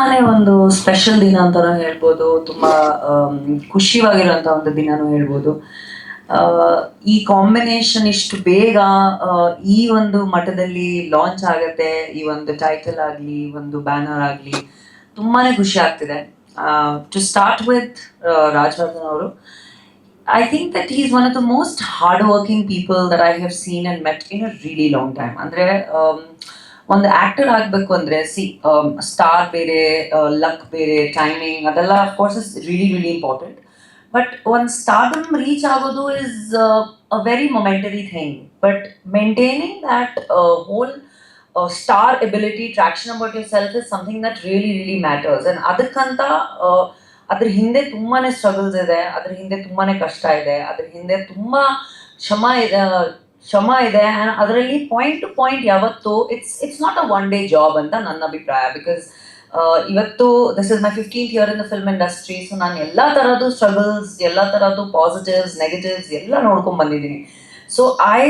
ತುಂಬಾನೇ ಒಂದು ಸ್ಪೆಷಲ್ ದಿನ ಅಂತಾನು ಹೇಳ್ಬೋದು. ತುಂಬಾ ಖುಷಿವಾಗಿರುವಂತ ಒಂದು ದಿನಾನು ಹೇಳ್ಬೋದು. ಈ ಕಾಂಬಿನೇಷನ್ ಇಷ್ಟು ಬೇಗ ಈ ಒಂದು ಮಠದಲ್ಲಿ ಲಾಂಚ್ ಆಗತ್ತೆ, ಈ ಒಂದು ಟೈಟಲ್ ಆಗ್ಲಿ ಒಂದು ಬ್ಯಾನರ್ ಆಗ್ಲಿ, ತುಂಬಾನೇ ಖುಷಿ ಆಗ್ತಿದೆ. ಟು ಸ್ಟಾರ್ಟ್ ವಿತ್ ರಾಜವರ್ಧನ್ ಅವರು I think that is one of the most hard working people that I have seen and met in a really long time ಅಂದ್ರೆ ಒಂದು ಆಕ್ಟರ್ ಆಗಬೇಕು ಅಂದ್ರೆ ಸಿ ಸ್ಟಾರ್ ಬೇರೆ ಲಕ್ ಬೇರೆ ಟೈಮಿಂಗ್ ಅದೆಲ್ಲ course is really really important but ಒಂದು stardom reach ಆಗೋದು is a very momentary thing but maintaining that whole star ability traction about yourself is something that really really matters and ಅದಕ್ಕಂತ ಆ, ಅದ್ರ ಹಿಂದೆ ತುಂಬಾನೇ struggles ಇದೆ ಅದ್ರ ಹಿಂದೆ ತುಂಬಾನೇ ಕಷ್ಟ ಇದೆ ಅದ್ರ ಹಿಂದೆ ತುಂಬಾ ಶ್ರಮ ಇದೆ ಶ್ರಮ ಇದೆ. ಅದರಲ್ಲಿ ಪಾಯಿಂಟ್ ಟು ಪಾಯಿಂಟ್ ಯಾವತ್ತು it's it's not a one day job ಅಂತ ನನ್ನ ಅಭಿಪ್ರಾಯ. ಬಿಕಾಸ್ ಇವತ್ತು this is my fifteenth year in the film industry so ನಾನು ಎಲ್ಲ ಥರದ್ದು ಸ್ಟ್ರಗಲ್ಸ್ ಎಲ್ಲ ಥರದ್ದು ಪಾಸಿಟಿವ್ಸ್ ನೆಗೆಟಿವ್ಸ್ ಎಲ್ಲ ನೋಡ್ಕೊಂಡು ಬಂದಿದ್ದೀನಿ. So I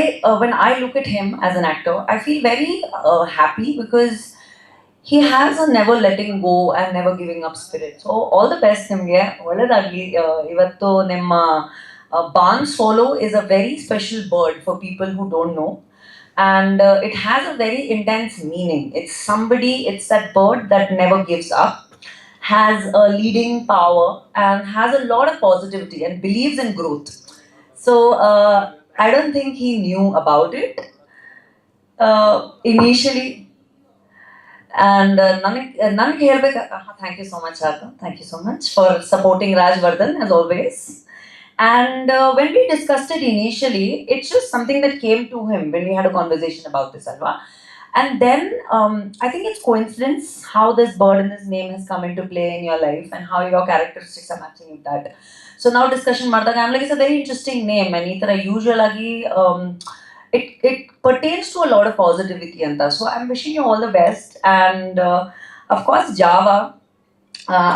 when I look it him as an actor I feel very happy because he has a never letting go and never giving up spirit so all the best ನಿಮಗೆ. ಒಳ್ಳೇದಾಗಲಿ. ಇವತ್ತು ನಿಮ್ಮ Uh, barn swallow is a very special bird for people who don't know. And uh, it has a very intense meaning. It's somebody, it's that bird that never gives up, has a leading power, and has a lot of positivity and believes in growth. So uh, I don't think he knew about it uh, initially. And uh, Nanak, uh, Nanak uh, thank you so much, Arka. Thank you so much for supporting Rajvardhan as always. Always and when we discussed it initially it's just something that came to him when we had a conversation about this ಅಲ್ವಾ And then um, I think it's coincidence how this bird and this name has come into play in your life and how your characteristics are matching with that. So now discussion ಮಾಡಿದಾಗ I'm like, it's a very interesting name and ಈ ಥರ usual ಆಗಿ um, it, it pertains to a lot of positivity ಅಂತ so I am wishing you all the best and of course Java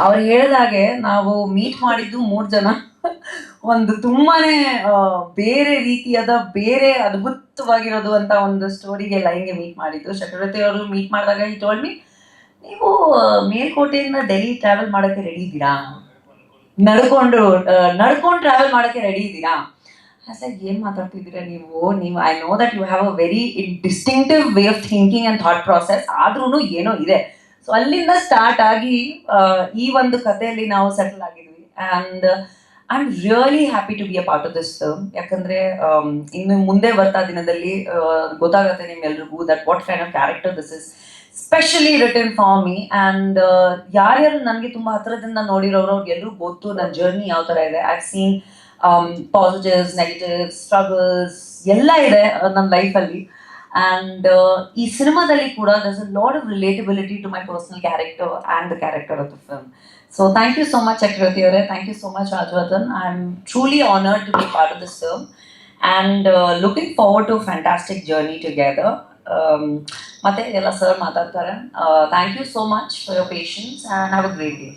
ಅವ್ರು ಹೇಳಿದಾಗೆ ನಾವು meet ಮಾಡಿದ್ದು ಮೂರು ಜನ ಒಂದು ತುಂಬಾನೇ ಬೇರೆ ರೀತಿಯಾದ, ಬೇರೆ ಅದ್ಭುತವಾಗಿರೋದು ಅಂತ ಒಂದು ಸ್ಟೋರಿಗೆ ಲೈನ್ಗೆ ಮೀಟ್ ಮಾಡಿದ್ದು. ಚಕ್ರವರ್ತಿ ಅವರು ಮೀಟ್ ಮಾಡಿದಾಗ ಈ ಟೋಲ್ಡ್ ಮೀ ನೀವು ಮೇಲ್ಕೋಟೆಯಿಂದ ಡೆಲ್ಲಿ ಟ್ರಾವೆಲ್ ಮಾಡೋಕ್ಕೆ ರೆಡಿ ಇದ್ದೀರಾ? ನಡ್ಕೊಂಡು ನಡ್ಕೊಂಡು ಟ್ರಾವೆಲ್ ಮಾಡೋಕ್ಕೆ ರೆಡಿ ಇದ್ದೀರಾ? ಸರ್ ಏನು ಮಾತಾಡ್ತಿದ್ದೀರಾ ನೀವು? ನೀವು I know that you have a very distinctive way of thinking and thought process ಆದ್ರೂ ಏನೋ ಇದೆ. ಸೊ ಅಲ್ಲಿಂದ ಸ್ಟಾರ್ಟ್ ಆಗಿ ಈ ಒಂದು ಕಥೆಯಲ್ಲಿ ನಾವು settle ಆಗಿದ್ವಿ. And I am really happy to be a part of this ಯಾಕಂದ್ರೆ ಇನ್ನು ಮುಂದೆ ಬರ್ತಾ ದಿನದಲ್ಲಿ ಗೊತ್ತಾಗುತ್ತೆ ನಿಮ್ಮೆಲ್ರಿಗೂ that what kind of character this is specially return for me and ಯಾರ್ಯಾರು ನನಗೆ ತುಂಬ ಹತ್ರದಿಂದ ನೋಡಿರೋರು ಅವ್ರಿಗೆ ಎಲ್ಲರೂ ಗೊತ್ತು ನನ್ನ ಜರ್ನಿ ಯಾವ ಥರ ಇದೆ. I seen positives negatives struggles ಎಲ್ಲ ಇದೆ ನನ್ನ ಲೈಫಲ್ಲಿ ಆ್ಯಂಡ್ ಈ ಸಿನಿಮಾದಲ್ಲಿ ಕೂಡ there's a lot of relatability to my personal character and the character of the film so thank you so much Chakravarthy ಅವರೇ thank you so much Rajavardhan I am truly honoured to be part of this film and looking forward to fantastic journey together ಮತ್ತೆ ಎಲ್ಲ sir ಮಾತಾಡ್ತಾರೆ thank you so much for your patience and have a great day